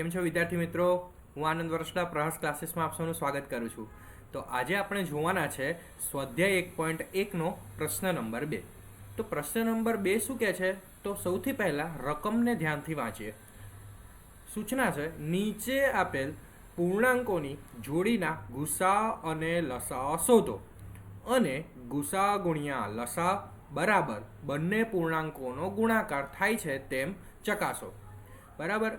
કેમ છો વિદ્યાર્થી મિત્રો? હું આનંદ વર્ષના પ્રહસ ક્લાસીસમાં આપ સૌનું સ્વાગત કરું છું. તો આજે આપણે જોવાના છે સ્વાધ્યાય એક પોઈન્ટ એકનો પ્રશ્ન નંબર બે. તો પ્રશ્ન નંબર બે શું કહે છે? તો સૌથી પહેલાં રકમને ધ્યાનથી વાંચીએ. સૂચના છે, નીચે આપેલ પૂર્ણાંકોની જોડીના ગુસા અને લસા શોધો અને ગુસા ગુણ્યા લસા બરાબર બંને પૂર્ણાંકોનો ગુણાકાર થાય છે તેમ ચકાસો. બરાબર?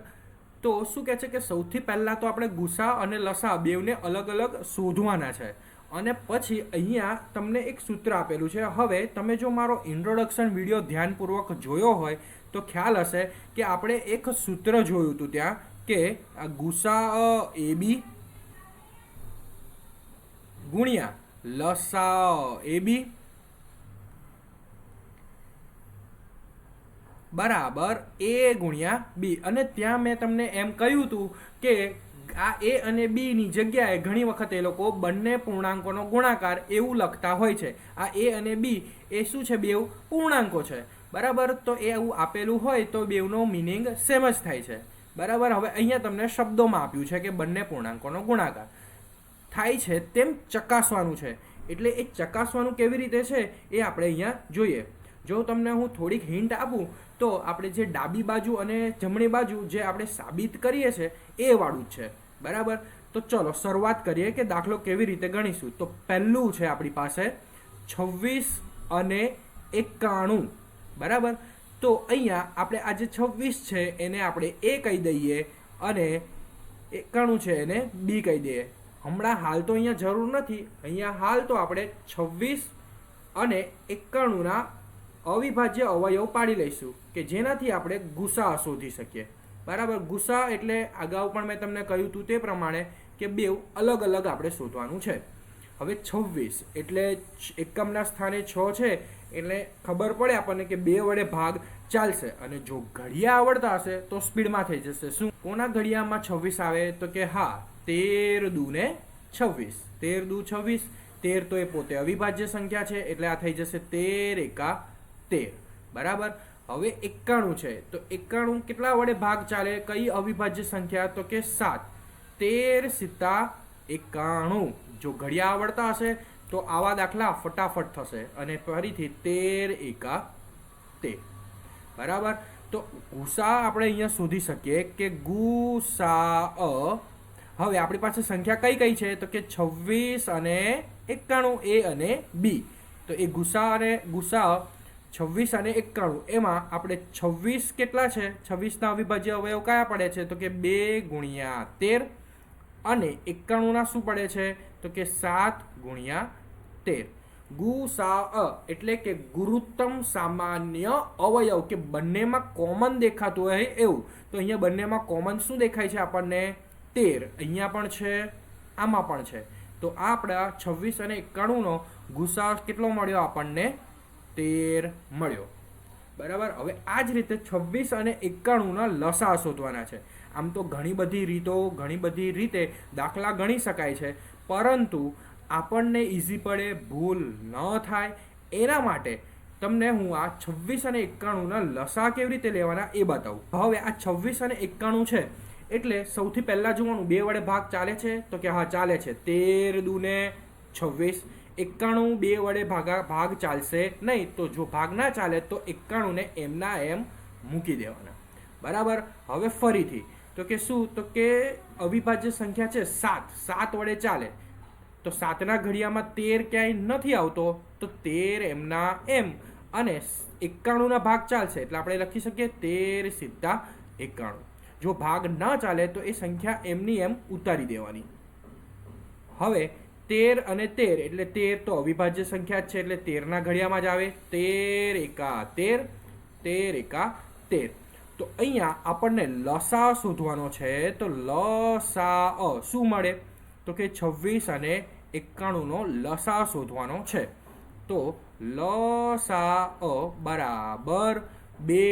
તો શું કહે છે કે સૌથી પહેલાં તો આપણે ગુસા અને લસા બેવને અલગ અલગ શોધવાના છે. અને પછી અહીંયા તમને એક સૂત્ર આપેલું છે. હવે તમે જો મારો ઇન્ટ્રોડક્શન વીડિયો ધ્યાનપૂર્વક જોયો હોય, તો ખ્યાલ હશે કે આપણે એક સૂત્ર જોયું હતું ત્યાં કે ગુસા એ, બી, ગુણ્યા, લસા એ, બી બરાબર એ ગુણ્યા બી અને ત્યાં મેં તમને એમ કહ્યું હતું કે આ એ અને બીની જગ્યાએ ઘણી વખત એ લોકો બંને પૂર્ણાંકોનો ગુણાકાર એવું લખતા હોય છે. આ એ અને બી એ શું છે બેવ પૂર્ણાંકો છે. બરાબર? તો એ એવું આપેલું હોય તો બેવનો મિનિંગ સેમ જ થાય છે. બરાબર? હવે અહીંયા તમને શબ્દોમાં આપ્યું છે કે બંને પૂર્ણાંકોનો ગુણાકાર. થાય છે તેમ ચકાસવાનું છે. એટલે એ ચકાસવાનું કેવી રીતે છે એ આપણે અહીંયા જોઈએ. જો તમને હું થોડીક હિન્ટ આપું, તો આપણે જે ડાબી બાજુ અને જમણી બાજુ જે આપણે સાબિત કરીએ છીએ એ વાળું જ છે. બરાબર? તો ચલો, શરૂઆત કરીએ કે દાખલો કેવી રીતે ગણીશું. તો પહેલું છે આપણી પાસે છવ્વીસ અને એકાણું. બરાબર? તો અહીંયા આપણે આ જે છવ્વીસ છે, એને આપણે એ કહી દઈએ અને એકાણું છે, એને બી કહી દઈએ. હમણાં હાલ તો અહીંયા જરૂર નથી. અહીંયા હાલ તો આપણે છવ્વીસ અને એકાણુંના અવિભાજ્ય અવયવ પાડી લઈશું, કે જેનાથી આપણે ગુસા શોધી શકીએ. બરાબર? ગુસા એટલે અગાઉ પણ મેં તમને કહ્યું હતું તે પ્રમાણે કે બેવ અલગ અલગ આપણે શોધવાનું છે. હવે છવ્વીસ એટલે એકમના સ્થાને છ છે, એટલે ખબર પડે આપણને કે બે વડે ભાગ ચાલશે. અને જો ઘડિયા આવડતા હશે, તો સ્પીડમાં થઈ જશે. શું? કોના ઘડિયામાં છવ્વીસ આવે? તો કે હા, તેર દુ ને છવ્વીસ. તેર દુ છવ્વીસ, તેર તો એ પોતે અવિભાજ્ય સંખ્યા છે, એટલે આ થઈ જશે તેર એકા તેર. બરાબર? હવે એકાણું છે. તો એકાણું કેટલા વડે ભાગ ચાલે? કઈ અવિભાજ્ય સંખ્યા? તો કે સાત. તેર સિત્તા એકાણું. જો ઘડિયા આવડતા હશે, તો આવા દાખલા ફટાફટ થશે અને ફરીથી તેર એકા તેર. બરાબર? તો ગુસા આપણે અહીંયા શોધી શકીએ કે ગુસા અ હવે આપણી પાસે સંખ્યા કઈ કઈ છે? તો કે છવ્વીસ અને એકાણું, એ અને બી. તો એ ગુસા અને ગુસા છવ્વીસ અને એકાણું. એમાં આપણે છવ્વીસ કેટલા છે? છવ્વીસના અવિભાજ્ય અવયવ કયા પડે છે? તો કે બે ગુણ્યા તેર અને એકાણુંના શું પડે છે? તો કે સાત ગુણ્યા તેર. ગુ સા અ એટલે કે ગુરુત્તમ સામાન્ય અવયવ કે બંનેમાં કોમન દેખાતું હોય એવું. તો અહીંયા બંનેમાં કોમન શું દેખાય છે આપણને? તેર. અહીંયા પણ છે, આમાં પણ છે. તો આપણા છવ્વીસ અને એકાણુંનો ગુસા કેટલો મળ્યો આપણને? તેર મળ્યો. બરાબર? હવે આ જ રીતે છવ્વીસ અને એકાણુંના લસા શોધવાના છે. આમ તો ઘણી બધી રીતો, ઘણી બધી રીતે દાખલા ગણી શકાય છે. પરંતુ આપણને ઇઝી પડે, ભૂલ ન થાય. એના માટે તમને હું આ છવ્વીસ અને એકાણુંના લસા કેવી રીતે લેવાના એ બતાવું. હવે આ છવ્વીસ અને એકાણું છે. એટલે સૌથી પહેલાં જોવાનું, બે વડે ભાગ ચાલે છે? તો કે હા, ચાલે છે. તેર દુને છવ્વીસ. એકાણું બે વડે ભાગા ભાગ ચાલશે નહીં. તો જો ભાગ ના ચાલે તો એકાણુંને એમના એમ મૂકી દેવાના. બરાબર? હવે ફરીથી. તો કે શું? તો કે અવિભાજ્ય સંખ્યા છે સાત. સાત વડે ચાલે. તો સાતના ઘડિયામાં તેર ક્યાંય નથી આવતો, તો તેર એમના એમ. અને એકાણુંના ભાગ ચાલશે. એટલે આપણે લખી શકીએ તેર સીધા એકાણું. જો ભાગ ના ચાલે તો એ સંખ્યા એમની એમ ઉતારી દેવાની. હવે તેર અને તેર, એટલે તેર તો અવિભાજ્ય સંખ્યા જ છે, એટલે તેરના ઘડિયામાં જ આવે. તેર એકા તેર તેર એકા તેર. તો અહીંયા આપણને લસા શોધવાનો છે, તો લસા અ શું મળે? તો કે છવ્વીસ અને એકાણુંનો લસા શોધવાનો છે. તો લસા અ બરાબર બે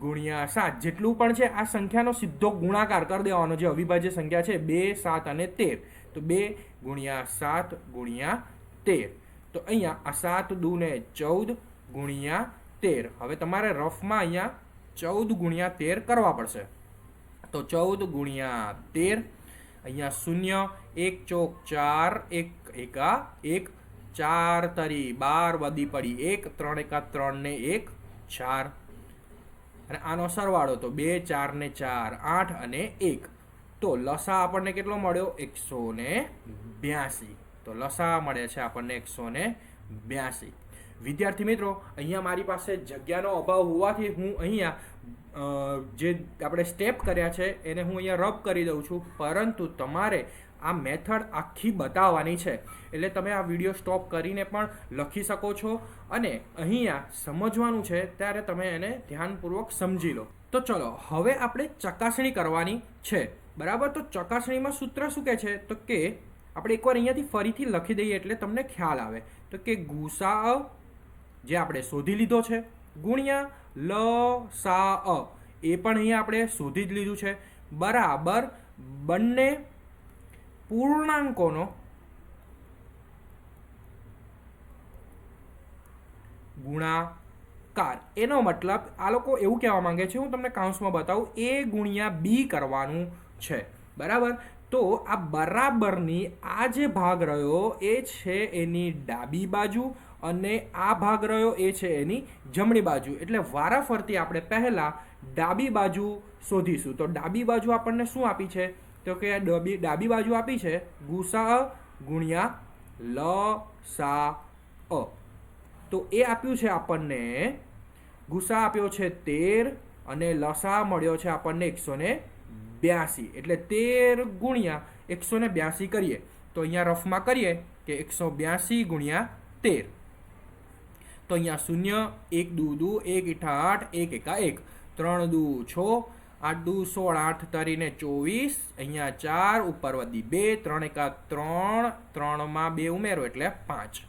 ગુણ્યા સાત, જેટલું પણ છે, આ સંખ્યાનો સીધો ગુણાકાર કરી દેવાનો, જે અવિભાજ્ય સંખ્યા છે, બે, સાત અને તેર. તો બે ગુણ્યા સાત ગુણ્યા તેર. તો અહીંયા આ સાત દુને ચૌદ ગુણ્યા તેર. હવે તમારે રફમાં અહીંયા ચૌદ ગુણ્યા તેર કરવા પડશે. તો ચૌદ ગુણ્યા તેર, અહીંયા શૂન્ય, એક ચોક ચાર, એક એકા એક, ચાર તરી બાર વધી પડી એક, ત્રણ એકા ત્રણ ને એક, ચાર. અને આનો સરવાળો તો બે, ચાર ને ચાર, આઠ અને એક. તો લસા આપણને કેટલો મળ્યો? એકસો ને બ્યાસી. તો લસા મળે છે આપણને એકસો ને બ્યાસી. વિદ્યાર્થી મિત્રો, અહીંયા મારી પાસે જગ્યાનો અભાવ હોવાથી હું અહીંયા જે આપણે સ્ટેપ કર્યા છે એને હું અહીંયા રબ કરી દઉં છું. પરંતુ તમારે આ મેથડ આખી બતાવવાની છે. એટલે તમે આ વીડિયો સ્ટોપ કરીને પણ લખી શકો છો અને અહીંયા સમજવાનું છે, ત્યારે તમે એને ધ્યાનપૂર્વક સમજી લો. તો ચલો, હવે આપણે ચકાસણી કરવાની છે. બરાબર? તો ચકાસણીમાં સૂત્ર શું કહે છે? તો કે આપણે એકવાર અહીંયાથી ફરીથી લખી દઈએ એટલે તમને ખ્યાલ આવે. તો કે ગુસા જે આપણે શોધી લીધો છે, ગુણ્યા લ સા અ એ પણ અહીંયા આપણે શોધી જ લીધું છે. બરાબર? બંને પૂર્ણાંકોનો ગુણાકાર. એનો મતલબ આ લોકો એવું કહેવા માંગે છે, હું તમને કાઉન્સમાં બતાવું, એ ગુણ્યા બી કરવાનું છે. બરાબર? તો આ બરાબરની આ જે ભાગ રહ્યો એ છે એની ડાબી બાજુ અને આ ભાગ રહ્યો એ છે એની જમણી બાજુ. એટલે વારાફરતી આપણે પહેલાં ડાબી બાજુ શોધીશું. તો ડાબી બાજુ આપણને શું આપી છે? તો કે ડાબી ડાબી બાજુ આપી છે ગુસા, ગુણ્યા, લ, સા, અ. તો એ આપ્યું છે આપણને ગુસા આપ્યો છે તેર અને લસા મળ્યો છે આપણને એકસો ને બ્યાસી. એટલે તેર ગુણ્યા એકસો ને બ્યાસી કરીએ. તો અહીંયા રફમાં કરીએ કે એકસો બ્યાસી ગુણ્યા તેર. તો અહીંયા શૂન્ય, એક દુ દુ, એક ઈઠા આઠ, એક એકા એક. ત્રણ દુ છ, આઠ દુ સોળ, આઠ તરીને ચોવીસ. અહીંયા ચાર ઉપર વધી બે, ત્રણ એકા ત્રણ, ત્રણમાં બે ઉમેરો એટલે પાંચ.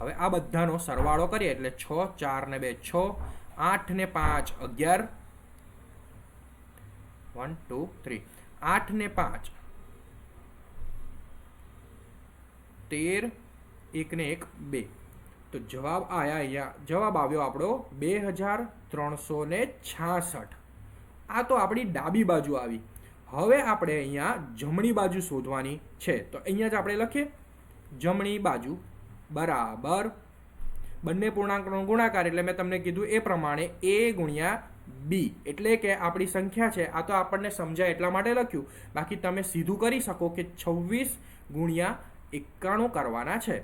હવે આ બધાનો સરવાળો કરીએ એટલે છ, ચાર ને બે, છ, આઠ ને પાંચ, અગિયાર. વન ટુ થ્રી આઠ ને પાંચ. તેર, એક ને એક, બે. તો જવાબ આયા અહીંયા. જવાબ આવ્યો આપણો બે હજાર ત્રણસો ને છાસઠ. આ તો આપણી ડાબી બાજુ આવી. હવે આપણે અહીંયા જમણી બાજુ શોધવાની છે. તો અહીંયા જ આપણે લખીએ. જમણી બાજુ બરાબર. બંને પૂર્ણાંકનો ગુણાકાર, એટલે મેં તમને કીધું એ પ્રમાણે એ ગુણ્યા બી એટલે કે આપણી સંખ્યા છે, આ તો આપણને સમજાય એટલા માટે લખ્યું. બાકી તમે સીધું કરી શકો કે છવ્વીસ ગુણ્યા એકાણું કરવાના છે.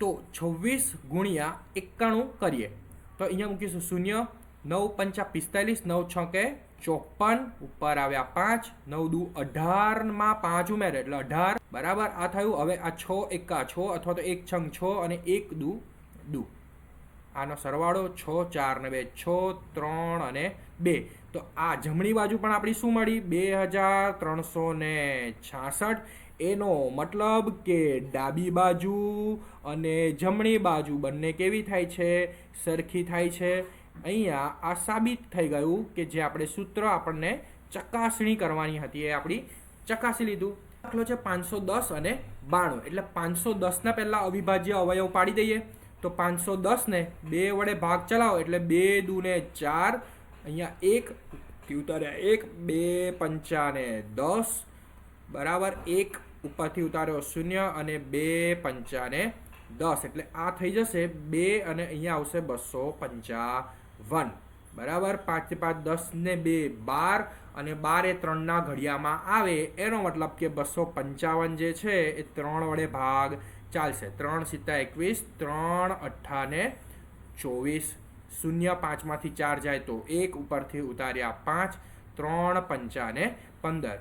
તો છવ્વીસ ગુણ્યા એકાણું કરીએ. તો અહીંયા મૂકીશું શૂન્ય, નવ પંચા પિસ્તાલીસ, નવ છ કે ચોપન, ઉપર આવ્યા પાંચ, નવ દુ અઢારમાં પાંચ ઉમેરે, એટલે અઢાર, બરાબર, આ થયું. હવે આ છ એકા છ અથવા તો એક છંગ છ અને એક દુ દુ. આનો સરવાળો છ, ચાર ને બે, છ, ત્રણ અને બે. તો આ જમણી બાજુ પણ આપણી શું મળી? બે હજાર ત્રણસો ને છાસઠ. એનો મતલબ કે ડાબી બાજુ અને જમણી બાજુ બંને કેવી થાય છે? સરખી થાય છે. અહીંયા આ સાબિત થઈ ગયું કે જે આપણે સૂત્ર આપણને ચકાસણી કરવાની હતી, એ આપણી ચકાસી લીધું. દાખલો છે પાંચસો દસ અને બાણું. એટલે પાંચસો દસના પહેલાં અવિભાજ્ય અવયવ પાડી દઈએ. તો પાંચસો દસને બે વડે ભાગ ચલાવો એટલે બે દૂને ચાર, અહીંયા એક ઉતાર્યા? એક, બે, પંચાને દસ, બરાબર, એક ઉપરથી ઉતાર્યો શૂન્ય અને બે પંચાને દસ, એટલે આ થઈ જશે બે અને અહીંયા આવશે બસો પંચાવન, બરાબર? પાંચથી પાંચ દસ ને બે બાર અને બાર એ ત્રણના ઘડિયામાં આવે, એનો મતલબ કે બસો પંચાવન જે છે એ ત્રણ વડે ભાગ ચાલશે. ત્રણ સિત્તા એકવીસ, ત્રણ અઠ્ઠાને ચોવીસ. શૂન્ય પાંચમાંથી ચાર જાય તો એક ઉપરથી ઉતાર્યા પાંચ, ત્રણ પંચાને પંદર.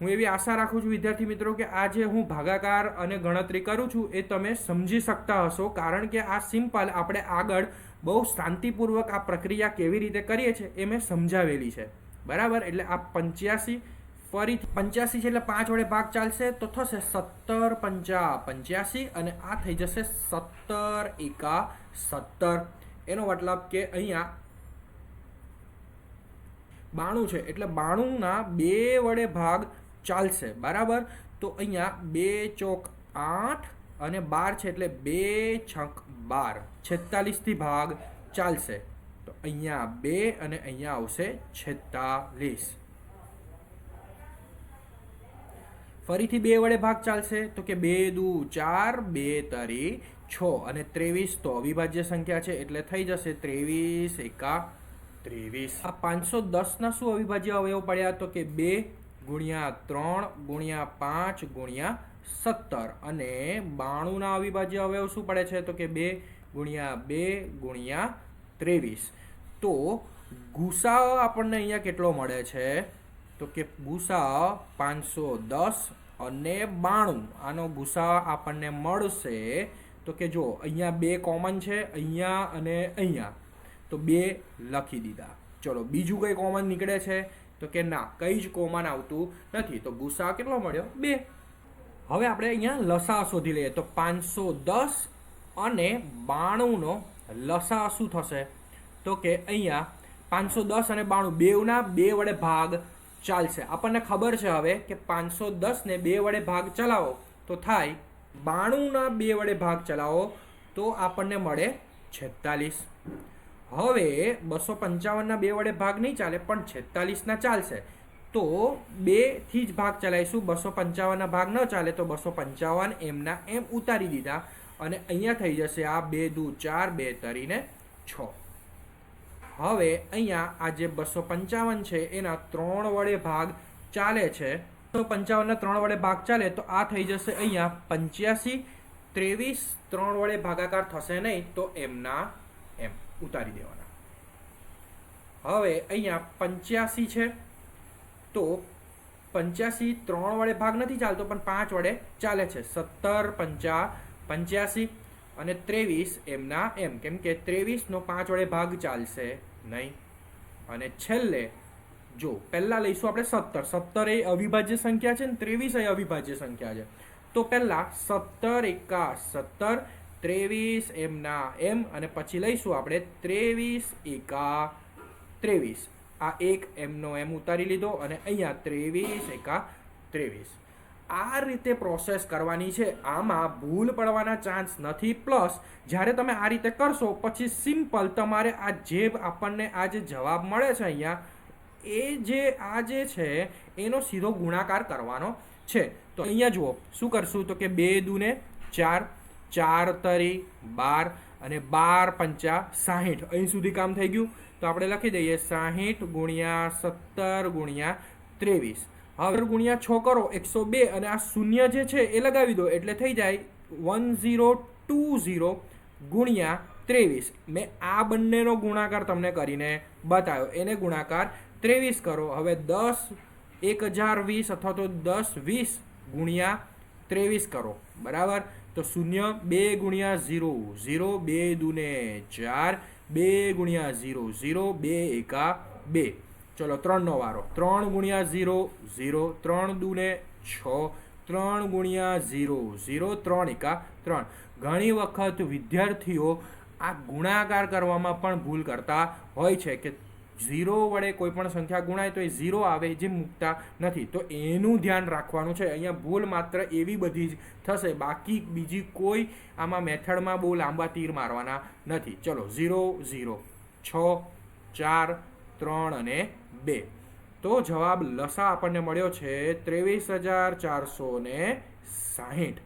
હું એવી આશા રાખું છું વિદ્યાર્થી મિત્રો કે આ જે હું ભાગાકાર અને ગણતરી કરું છું એ તમે સમજી શકતા હશો, કારણ કે આ સિમ્પલ આપણે આગળ બહુ શાંતિપૂર્વક આ પ્રક્રિયા કેવી રીતે કરીએ છીએ એ મેં સમજાવેલી છે. બરાબર? એટલે આ પંચ્યાસી ફરી પંચ્યાસી છે એટલે પાંચ વડે ભાગ ચાલશે. તો થશે સત્તર પંચા પંચ્યાસી અને આ થઈ જશે સત્તર એકા સત્તર. એનો મતલબ કે અહીંયા બાણું છે એટલે બાણુંના બે વડે ભાગ ચાલશે. બરાબર? તો અહીંયા બે ચોક આઠ અને બાર છે એટલે બે છક બાર. છેતાલીસથી ભાગ ચાલશે. તો અહીંયા બે અને અહીંયા આવશે છેતાલીસ. ફરીથી બે વડે ભાગ ચાલશે. તો કે બે દુ ચાર, બે તરી છ. અને ત્રેવીસ તો અવિભાજ્ય સંખ્યા છે, એટલે થઈ જશે ત્રેવીસ એકા ત્રેવીસ. આ પાંચસો દસના શું અવિભાજ્ય અવયવ પડ્યા? તો કે બે ગુણ્યા ત્રણ ગુણ્યા પાંચ ગુણ્યા સત્તર. અને બાણુંના અવિભાજ્ય અવયવ શું પડે છે? તો કે બે ગુણ્યા બે ગુણ્યા ત્રેવીસ. તો ગુસાઅ આપણને અહીંયા કેટલો મળે છે? તો કે ગુસા પાંચસો દસ અને બાણું. આનો ગુસા આપણને મળશે તો કે જો અહીંયા બે કોમન છે, અહીંયા અને અહીંયા. તો બે લખી દીધા. ચલો, બીજું કંઈ કોમન નીકળે છે? તો કે ના, કંઈ જ કોમન આવતું નથી. તો ગુસા કેટલો મળ્યો? બે. હવે આપણે અહીંયા લસા શોધી લઈએ. તો પાંચસો દસ અને બાણુંનો લસા શું થશે? તો કે અહીંયા પાંચસો દસ અને બાણું. બેવના બે વડે ભાગ ચાલશે. આપણને ખબર છે હવે કે પાંચસો દસને બે વડે ભાગ ચલાવો, તો થાય બાણુંના બે વડે ભાગ ચલાવો, તો આપણને મળે છેતાલીસ. હવે બસો પંચાવનના બે વડે ભાગ નહીં ચાલે, પણ છેતાલીસના ચાલશે. તો બેથી જ ભાગ ચલાવીશું. બસો પંચાવનના ભાગ ન ચાલે, તો બસો પંચાવન એમના એમ ઉતારી દીધા. અને અહીંયા થઈ જશે આ બે દુ ચાર, બે તરીને છ. હવે અહીંયા આ જે બસો પંચાવન છે, એના ત્રણ વડે ભાગ ચાલે છે. તો પંચાવનના ત્રણ વડે ભાગ ચાલે તો આ થઈ જશે અહીંયા પંચ્યાસી, ત્રેવીસ, ત્રણ વડે ભાગાકાર થશે નહીં તો એમના એમ ઉતારી દેવાના. હવે અહીંયા પંચ્યાસી છે તો પંચ્યાસી ત્રણ વડે ભાગ નથી ચાલતો પણ પાંચ વડે ચાલે છે. સત્તર, પંચા, પંચ્યાસી અને ત્રેવીસ એમના એમ. કેમ કે ત્રેવીસનો પાંચ વડે ભાગ ચાલશે. નહીં. અને છેલ્લે, જો, પહેલાં લઈશું આપણે સત્તર. સત્તર એ અવિભાજ્ય સંખ્યા છે ને ત્રેવીસ એ અવિભાજ્ય સંખ્યા છે. તો પહેલાં સત્તર એકા સત્તર, ત્રેવીસ, એમના એમ, અને પછી લઈશું આપણે ત્રેવીસ એકા ત્રેવીસ. આ એક એમનો એમ ઉતારી લીધો અને અહીંયા ત્રેવીસ એકા ત્રેવીસ. આ રીતે પ્રોસેસ કરવાની છે. આમાં ભૂલ પડવાના ચાન્સ નથી. પ્લસ જ્યારે તમે આ રીતે કરશો, પછી સિમ્પલ તમારે આ જે આપણને આ જે જવાબ મળે છે અહીંયા, એ જે આ જે છે, એનો સીધો ગુણાકાર કરવાનો છે. તો અહીંયા જુઓ, શું કરશું? તો કે બે દુને ચાર ચાર તરી બાર અને બાર પંચા સાહીઠ. અહીં સુધી કામ થઈ ગયું. તો આપણે લખી દઈએ સાહીઠ ગુણ્યા સત્તર ગુણ્યા ત્રેવીસ. હવે ગુણ્યા છ કરો, એકસો બે, અને આ શૂન્ય જે છે એ લગાવી દો, એટલે થઈ જાય વન ઝીરો ટુ ઝીરો ગુણ્યા ત્રેવીસ. મેં આ બંનેનો ગુણાકાર તમને કરીને બતાવ્યો. એને ગુણાકાર ત્રેવીસ કરો. હવે દસ, એક હજાર વીસ અથવા તો દસ વીસ ગુણ્યા ત્રેવીસ કરો. બરાબર? તો શૂન્ય બે ગુણ્યા ઝીરો ઝીરો બે દુને ચાર, બે ગુણ્યા ઝીરો ઝીરો બે એકા બે. ચલો ત્રણનો વારો. ત્રણ ગુણ્યા ઝીરો ઝીરો ત્રણ દુને છ, ત્રણ ગુણ્યા ઝીરો ઝીરો ત્રણ એકા ત્રણ. ઘણી વખત વિદ્યાર્થીઓ આ ગુણાકાર કરવામાં પણ ભૂલ કરતા હોય છે કે ઝીરો વડે કોઈ પણ સંખ્યા ગુણાય તો એ ઝીરો આવે જે મૂકતા નથી. તો એનું ધ્યાન રાખવાનું છે. અહીંયા ભૂલ માત્ર એવી બધી જ થશે. બાકી બીજી કોઈ આમાં મેથડમાં બહુ લાંબા તીર મારવાના નથી. ચલો ઝીરો ઝીરો, છ, ચાર, ત્રણ અને બે. તો જવાબ લસા આપણને મળ્યો છે ત્રેવીસ હજાર ચારસો ને સાહીઠ.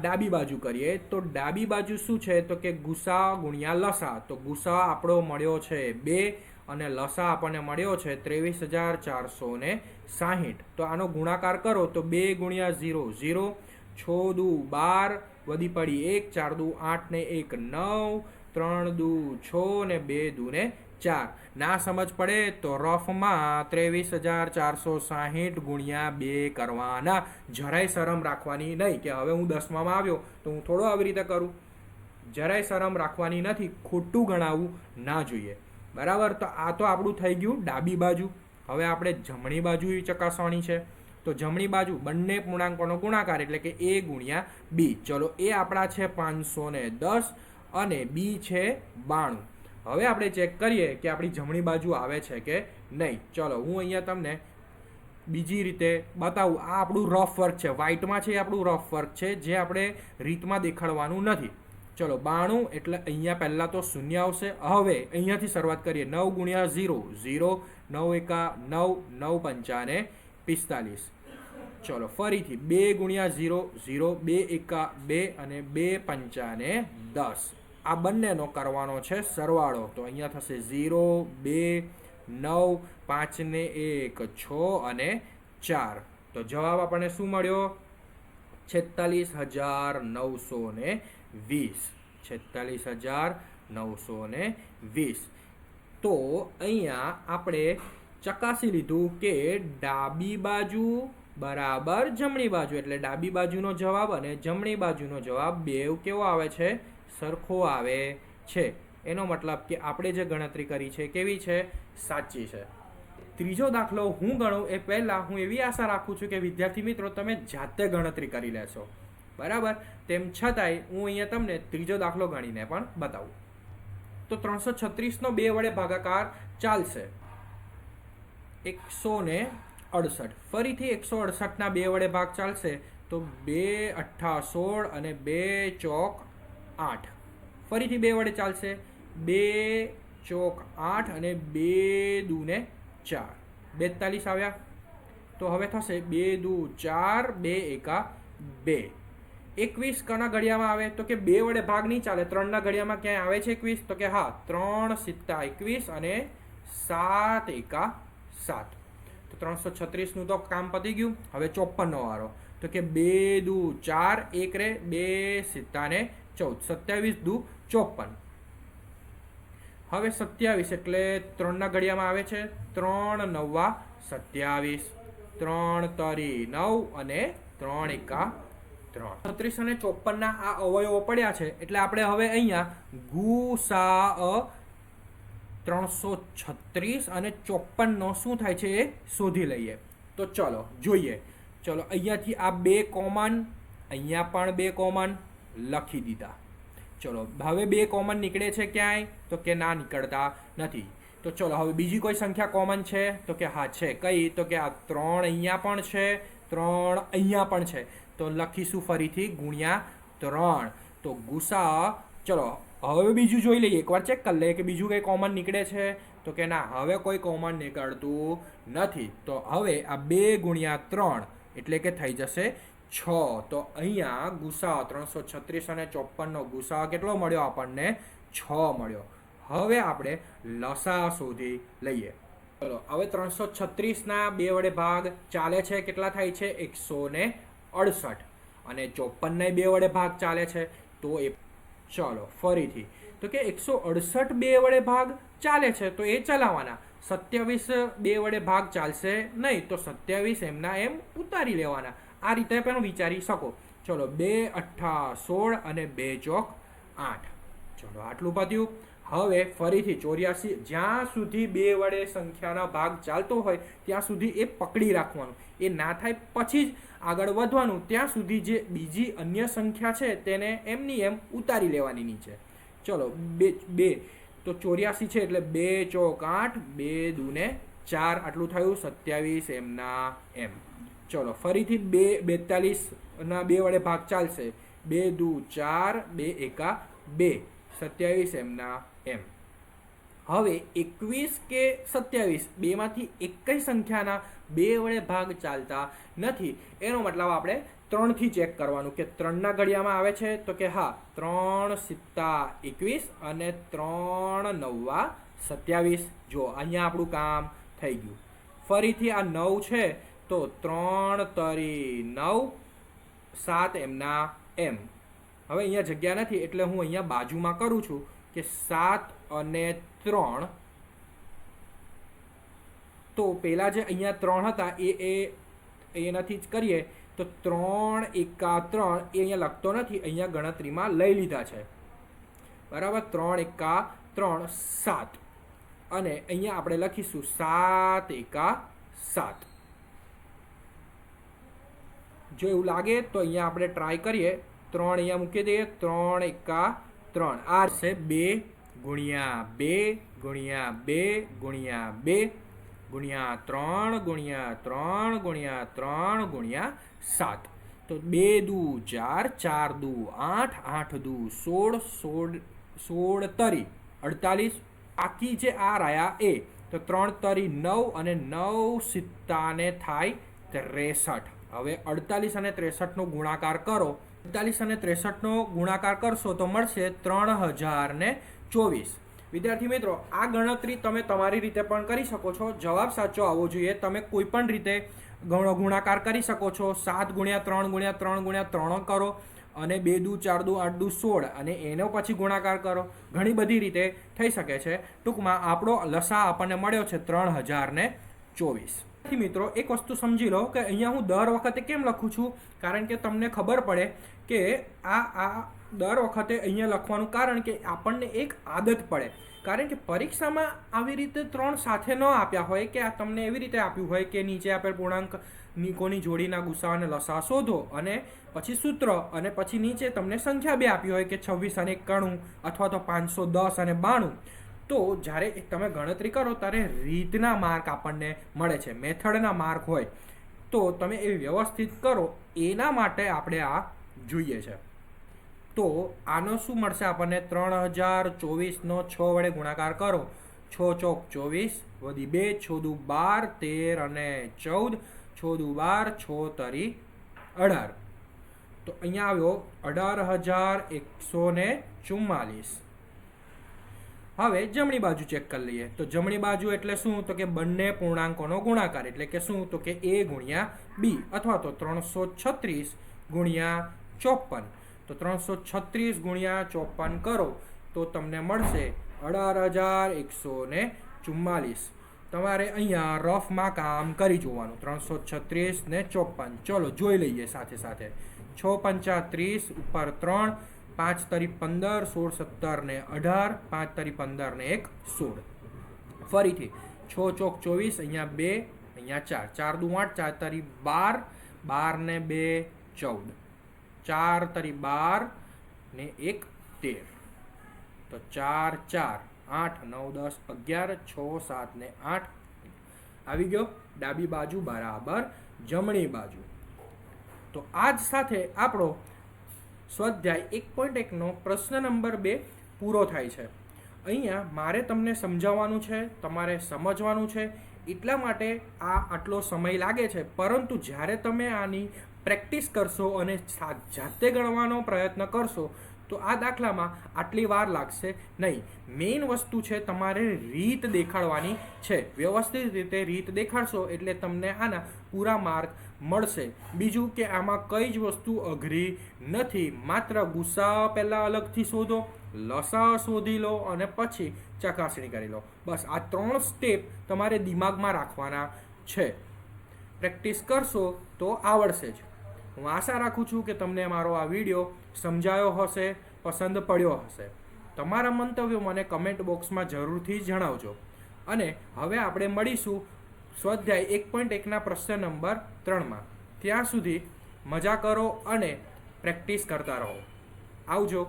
ડાબી બાજુ કરીએ, તો ડાબી બાજુ શું છે? તો કે ગુસા ગુણ્યા લસા. તો ગુસા આપણો મળ્યો છે બે અને લસા આપણને મળ્યો છે ત્રેવીસ હજાર ચારસો ને સાહીઠ. તો આનો ગુણાકાર કરો, તો બે ગુણ્યા ઝીરો ઝીરો, છો દુ બાર, વધી પડી એક, ચાર દુ આઠ ને એક નવ, ત્રણ દુ છ ને બે દુ ને ચાર. ના સમજ પડે તો રફમાં ત્રેવીસ હજાર ચારસો સાહીઠ ગુણ્યા બે કરવાના. જરાય શરમ રાખવાની નહીં કે હવે હું દસમામાં આવ્યો તો હું થોડો આવી રીતે કરું. જરાય શરમ રાખવાની નથી, ખોટું ગણાવવું ના જોઈએ. બરાબર? તો આ તો આપણું થઈ ગયું ડાબી બાજુ. હવે આપણે જમણી બાજુ ચકાસવાની છે. તો જમણી બાજુ બંને પૂર્ણાંકોનો ગુણાકાર એટલે કે એ ગુણ્યા બી. ચલો, એ આપણા છે પાંચસો દસ અને બી છે બાણું. હવે આપણે ચેક કરીએ કે આપણી જમણી બાજુ આવે છે કે નહીં. ચલો, હું અહીંયા તમને બીજી રીતે બતાવું. આ આપણું રફ વર્ક છે. વ્હાઇટમાં છે એ આપણું રફ વર્ક છે, જે આપણે રીતમાં દેખાડવાનું નથી. ચલો, બાણું, એટલે અહીંયા પહેલાં તો શૂન્ય આવશે. હવે અહીંયાથી શરૂઆત કરીએ. નવ ગુણ્યા ઝીરો ઝીરો, નવ એકા નવ નવ પંચાને પિસ્તાલીસ. ચલો, ફરીથી બે ગુણ્યા ઝીરો ઝીરો, બે એકા બે અને બે પંચાને દસ. આ બંનેનો કરવાનો છે સરવાળો. તો અહીંયા થશે ઝીરો, બે, નવ પાંચને એક, છ અને ચાર. તો જવાબ આપણને શું મળ્યો? છેતાલીસ હજાર નવસો ને વીસ. છેતાલીસ હજાર નવસો ને વીસ. તો અહીંયા આપણે ચકાસી લીધું કે ડાબી બાજુ બરાબર જમણી બાજુ. એટલે ડાબી બાજુનો જવાબ અને જમણી બાજુનો જવાબ બેવ કેવો આવે છે? સરખો આવે છે. એનો મતલબ કે આપણે જે ગણતરી કરી છે, કેવી છે? સાચી છે. ત્રીજો દાખલો હું ગણું એ પહેલાં હું એવી આશા રાખું છું કે વિદ્યાર્થી મિત્રો, તમે જાતે ગણતરી કરી લેશો. બરાબર? તેમ છતાંય હું અહીંયા તમને ત્રીજો દાખલો ગણીને પણ બતાવું. તો ત્રણસો છત્રીસનો બે વડે ભાગાકાર ચાલશે. એકસો ને અડસઠ. ફરીથી એકસો અડસઠના બે વડે ભાગ ચાલશે. તો બે અઠ્ઠા સોળ અને બે ચોક આઠ. ફરીથી બે વડે ચાલશે. બે ચોક આઠ અને બે દૂને ચાર. બેતાલીસ આવ્યા. તો હવે થશે બે દુ ચાર, બે એકા બે. એકવીસ કના ઘડિયામાં આવે તો કે બે વડે ભાગ નહીં ચાલે. ત્રણના ઘડિયામાં ક્યાંય આવે છે એકવીસ? તો કે હા, ત્રણ સિત્તા એકવીસ અને સાત એકા સાત. તો ત્રણસો છત્રીસનું તો કામ પતી ગયું. હવે ચોપ્પનનો વારો. તો કે બે દુ ચાર, એક રે, બે સિત્તા ને ચૌદ, સત્યાવીસ દુ ચોપન. હવે સત્યાવીસ એટલે ત્રણના ઘડિયામાં આવે છે, ત્રણ નવા સત્યાવીસ. ત્રણ તરી નવ અને ત્રણ એકા ત્રણ. છત્રીસ અને ચોપનના આ અવયવો પડ્યા છે, એટલે આપણે હવે અહીંયા ગુ સા અ ત્રણસો છત્રીસ અને ચોપનનો શું થાય છે એ શોધી લઈએ. તો ચલો, જોઈએ. ચલો, અહીંયાથી આ બે કોમન, અહીંયા પણ બે કોમન લખી દીધા. ચલો, હવે બે કોમન નીકળે છે ક્યાંય? તો કે ના નીકળતા નથી. તો ચલો, હવે બીજી કોઈ સંખ્યા કોમન છે? તો કે હા, છે. કઈ? તો કે આ ત્રણ અહીંયા પણ છે, ત્રણ અહીંયા પણ છે. તો લખીશું ફરીથી ગુણ્યા ત્રણ. તો ગુસા, ચલો, હવે બીજું જોઈ લઈએ. એકવાર ચેક કરી લઈએ કે બીજું કંઈ કોમન નીકળે છે? તો કે ના, હવે કોઈ કોમન નીકળતું નથી. તો હવે આ બે ગુણ્યા ત્રણ એટલે કે થઈ જશે છ. તો અહીંયા ગુસા ત્રણસો છત્રીસ અને ચોપનનો ગુસા કેટલો મળ્યો આપણને? છ મળ્યો. હવે આપણે લસા શોધી લઈએ. ચલો, હવે ત્રણસો છત્રીસના બે વડે ભાગ ચાલે છે. કેટલા થાય છે? એકસો ને અડસઠ. અને ચોપનના બે વડે ભાગ ચાલે છે. તો એ ચલો, ફરીથી. તો કે એકસો અડસઠ બે વડે ભાગ ચાલે છે, તો એ ચલાવવાના. સત્યાવીસ બે વડે ભાગ ચાલશે નહીં, તો સત્યાવીસ એમના એમ ઉતારી લેવાના. આ રીતે પણ વિચારી શકો. ચલો, બે, અઠ્ઠા, સોળ અને બે ચોક આઠ. ચલો, આટલું પત્યું. હવે ફરીથી ચોર્યાસી. જ્યાં સુધી બે વડે સંખ્યાના ભાગ ચાલતો હોય, ત્યાં સુધી એ પકડી રાખવાનું. એ ના થાય પછી જ આગળ વધવાનું. ત્યાં સુધી જે બીજી અન્ય સંખ્યા છે, તેને એમની એમ ઉતારી લેવાની નીચે. ચલો, બે બે. તો ચોર્યાસી છે એટલે બે ચોક આઠ, બે દુને ચાર. આટલું થયું. સત્યાવીસ એમના એમ. ચલો, ફરીથી બે બેતાલીસના બે વડે ભાગ ચાલશે. બે દુ ચાર, બે એકા બે. સત્યાવીસ એમના એમ. હવે એકવીસ કે સત્યાવીસ, બેમાંથી એકય સંખ્યાના બે વડે ભાગ ચાલતા નથી. એનો મતલબ આપણે ત્રણથી ચેક કરવાનું કે ત્રણના ઘડિયામાં આવે છે તો કે હા, ત્રણ સિત્તા એકવીસ અને ત્રણ નવ્વા સત્યાવીસ. જો, અહીંયા આપણું કામ થઈ ગયું. ફરીથી આ નવ છે તો ત્રણ તરી નવ, સાત એમના એમ. હવે અહીંયા જગ્યા નથી એટલે હું અહીંયા બાજુમાં કરું છું કે સાત અને ત્રણ. તો પહેલાં જે અહીંયા ત્રણ હતા એ એ એનાથી જ કરીએ. તો ત્રણ, એકા, ત્રણ એ અહીંયા લખતો નથી, અહીંયા ગણતરીમાં લઈ લીધા છે. બરાબર? ત્રણ, એકા, ત્રણ, સાત. અને અહીંયા આપણે લખીશું સાત, એકા, સાત. જો એવું લાગે તો અહીંયા આપણે ટ્રાય કરીએ. ત્રણ અહીંયા મૂકી દઈએ. ત્રણ એકા ત્રણ. આ છે બે ગુણ્યા બે ગુણ્યા બે ગુણ્યા બે ગુણ્યા ત્રણ ગુણ્યા ત્રણ ગુણ્યા ત્રણ ગુણ્યા સાત. તો બે દુ ચાર ચાર દુ આઠ આઠ દુ સોળ સોળ સોળ તરી. અડતાલીસ. આખી જે આ રહ્યા એ. તો ત્રણ તરી નવ અને નવ સિત્તાને થાય ત્રેસઠ. હવે અડતાલીસ અને ત્રેસઠનો ગુણાકાર કરો. અડતાલીસ અને ત્રેસઠનો ગુણાકાર કરશો તો મળશે ત્રણ હજાર ને ચોવીસ. વિદ્યાર્થી મિત્રો, આ ગણતરી તમે તમારી રીતે પણ કરી શકો છો. જવાબ સાચો આવવો જોઈએ. તમે કોઈ પણ રીતે ગુણાકાર કરી શકો છો. સાત ગુણ્યા ત્રણ ગુણ્યા ત્રણ ગુણ્યા ત્રણ કરો અને બે દુ ચાર દુ આઠ દુ સોળ અને એનો પછી ગુણાકાર કરો. ઘણી બધી રીતે થઈ શકે છે. ટૂંકમાં આપણો લસા આપણને મળ્યો છે ત્રણ હજાર ચોવીસ. વિદ્યાર્થી મિત્રો, એક વસ્તુ સમજી લો કે અહીંયા હું દર વખતે કેમ લખું છું? કારણ કે તમને ખબર પડે કે આ આ દર વખતે અહીંયા લખવાનું કારણ કે આપણને એક આદત પડે. કારણ કે પરીક્ષામાં આવી રીતે ત્રણ સાથે ન આપ્યા હોય કે આ તમને એવી રીતે આપ્યું હોય કે નીચે આપેલ પૂર્ણાંક નિકોની જોડીના ગુસા અને લસા શોધો અને પછી સૂત્ર અને પછી નીચે તમને સંખ્યા બે આપી હોય કે છવ્વીસ અને એકાણું અથવા તો પાંચસો દસ અને બાણું. તો જ્યારે તમે ગણતરી કરો ત્યારે રીતના માર્ક આપણને મળે છે, મેથડના માર્ક હોય, તો તમે એ વ્યવસ્થિત કરો, એના માટે આપણે આ જોઈએ છે. તો આનો શું મળશે આપણને? ત્રણ હજાર ચોવીસનો છ વડે ગુણાકાર કરો. છ ચોક ચોવીસ વધી બે છોદુ બાર, તેર અને ચૌદ. છોદુ બાર, છો તરી અઢાર. તો અહીંયા આવ્યો અઢાર હજાર એકસો ને ચુમ્માલીસ. હવે જમણી બાજુ ચેક કરી લઈએ. તો જમણી બાજુ એટલે શું? તો કે બંને પૂર્ણાંકોનો ગુણાકાર. એટલે કે શું? તો કે એ ગુણ્યા બી અથવા તો ત્રણસો છત્રીસ ગુણ્યા ચોપન તો ત્રણસો છત્રીસ ગુણ્યા ચોપન કરો. તો તમને મળશે અઢાર હજાર એકસો ને ચુમ્માલીસ. તમારે અહીંયા રફમાં કામ કરી જોવાનું. ત્રણસો છત્રીસ ને ચોપન ચલો જોઈ લઈએ સાથે સાથે. છ પંચા ત્રીસ ઉપર ત્રણ. પાંચ તરી પંદર, સોળ સત્તર ને અઢાર, પાંચ તરી પંદર ને એક, સોળ. ફરીથી, છ ચોક ચોવીસ, અહીંયા બે, અહીંયા ચાર. ચાર દુ આઠ, ચાર તરી બાર બાર ને બે, ચૌદ. ચાર તરી બાર ને એક, તેર. તો ચાર ચાર, આઠ, નવ, દસ, અગિયાર, છ, સાત ને આઠ. આવી ગયો ડાબી બાજુ બરાબર જમણી બાજુ. તો આ જ સાથે આપણો સ્વાધ્યાય એક પોઈન્ટ એકનો પ્રશ્ન નંબર બે પૂરો થાય છે. અહીંયા મારે તમને સમજાવવાનું છે, તમારે સમજવાનું છે, એટલા માટે આ આટલો સમય લાગે છે. પરંતુ જ્યારે તમે આની પ્રેક્ટિસ કરશો અને જાતે ગણવાનો પ્રયત્ન કરશો તો આ દાખલામાં આટલી વાર લાગશે નહીં. મેઇન વસ્તુ છે તમારે રીત દેખાડવાની છે. વ્યવસ્થિત રીતે રીત દેખાડશો એટલે તમને આના પૂરા માર્ક મળશે. બીજું કે આમાં કઈ જ વસ્તુ અઘરી નથી. માત્ર ગુસ્સા પહેલાં અલગથી શોધો, લસા શોધી લો અને પછી ચકાસણી કરી લો. બસ આ ત્રણ સ્ટેપ તમારે દિમાગમાં રાખવાના છે. પ્રેક્ટિસ કરશો તો આવડશે જ. હું આશા રાખું છું કે તમને મારો આ વીડિયો સમજાયો હશે, પસંદ પડ્યો હશે. તમારા મંતવ્યો મને કમેન્ટ બોક્સમાં જરૂરથી જણાવજો. અને હવે આપણે મળીશું સ્વાધ્યાય એક પોઈન્ટ એકના પ્રશ્ન નંબર ત્રણમાં. ત્યાં સુધી મજા કરો અને પ્રેક્ટિસ કરતા રહો. આવજો.